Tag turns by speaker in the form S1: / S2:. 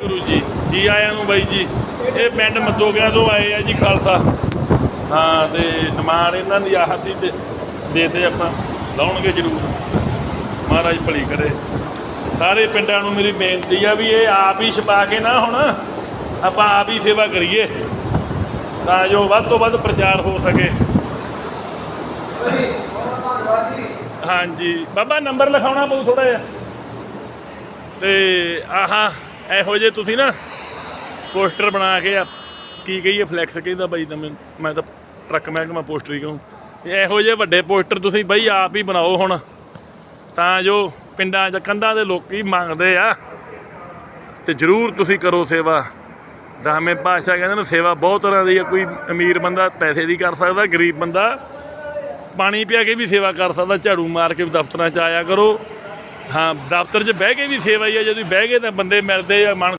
S1: ਗੁਰੂ ਜੀ ਜੀ ਆਇਆਂ ਨੂੰ ਬਾਈ ਜੀ। ਇਹ ਪਿੰਡ ਮਦੋਗਿਆਂ ਤੋਂ ਆਏ ਆ ਜੀ ਖਾਲਸਾ। ਹਾਂ, ਤੇ ਨਿਮਾਣ ਇਹਨਾਂ ਦੀ ਆਹ ਸੀ ਤੇ ਦੇਤੇ ਆਪਾਂ, ਲਾਉਣਗੇ ਜ਼ਰੂਰ। ਮਹਾਰਾਜ ਭਲੀ ਕਰੇ। ਸਾਰੇ ਪਿੰਡਾਂ ਨੂੰ ਮੇਰੀ ਬੇਨਤੀ ਆ ਵੀ ਇਹ ਆਪ ਹੀ ਛਪਾ ਕੇ ਨਾ ਹੁਣ ਆਪਾਂ ਆਪ ਹੀ ਸੇਵਾ ਕਰੀਏ, ਤਾਂ ਜੋ ਵੱਧ ਤੋਂ ਵੱਧ ਪ੍ਰਚਾਰ ਹੋ ਸਕੇ। ਹਾਂਜੀ। ਬਾਬਾ, ਨੰਬਰ ਲਿਖਾਉਣਾ ਪਊ ਥੋੜਾ ਜਿਹਾ। ਤੇ ਆਹਾ ਇਹੋ ਜੇ ਤੁਸੀਂ ਨਾ ਪੋਸਟਰ ਬਣਾ ਕੇ ਆ, ਕੀ ਕਹੀਏ ਫਲੈਕਸ ਕਹਿੰਦਾ ਬਾਈ ਤਾਂ ਮੈਂ ਤਾਂ ਟਰੱਕ ਮਹਿਕਮਾ ਪੋਸਟਰ ਹੀ ਕਹੂੰ। ਇਹੋ ਜਿਹੇ ਵੱਡੇ ਪੋਸਟਰ ਤੁਸੀਂ ਬਾਈ ਆਪ ਹੀ ਬਣਾਓ ਹੁਣ। ਤਾਂ ਜੋ ਪਿੰਡਾਂ 'ਚ ਕੰਧਾਂ ਦੇ ਲੋਕੀ ਮੰਗਦੇ ਆ। ਤੇ ਜਰੂਰ ਤੁਸੀਂ ਕਰੋ ਸੇਵਾ। ਦਸਵੇਂ ਪਾਤਸ਼ਾਹ ਕਹਿੰਦੇ ਨੇ, ਸੇਵਾ ਬਹੁਤ ਤਰ੍ਹਾਂ ਦੀ ਆ, ਕੋਈ ਅਮੀਰ ਬੰਦਾ ਪੈਸੇ ਦੀ ਕਰ ਸਕਦਾ, ਗਰੀਬ ਬੰਦਾ ਪਾਣੀ ਪਿਆ ਕੇ ਵੀ ਸੇਵਾ ਕਰ ਸਕਦਾ, ਝਾੜੂ ਮਾਰ ਕੇ ਵੀ ਦਫ਼ਤਰਾਂ 'ਚ ਆਇਆ ਕਰੋ। ਹਾਂ, ਦਫ਼ਤਰ 'ਚ ਬਹਿ ਕੇ ਵੀ ਸੇਵਾ ਹੀ ਆ ਜਦੋਂ ਬਹਿ ਗਏ ਤਾਂ ਬੰਦੇ ਮਿਲਦੇ ਆ ਮਨ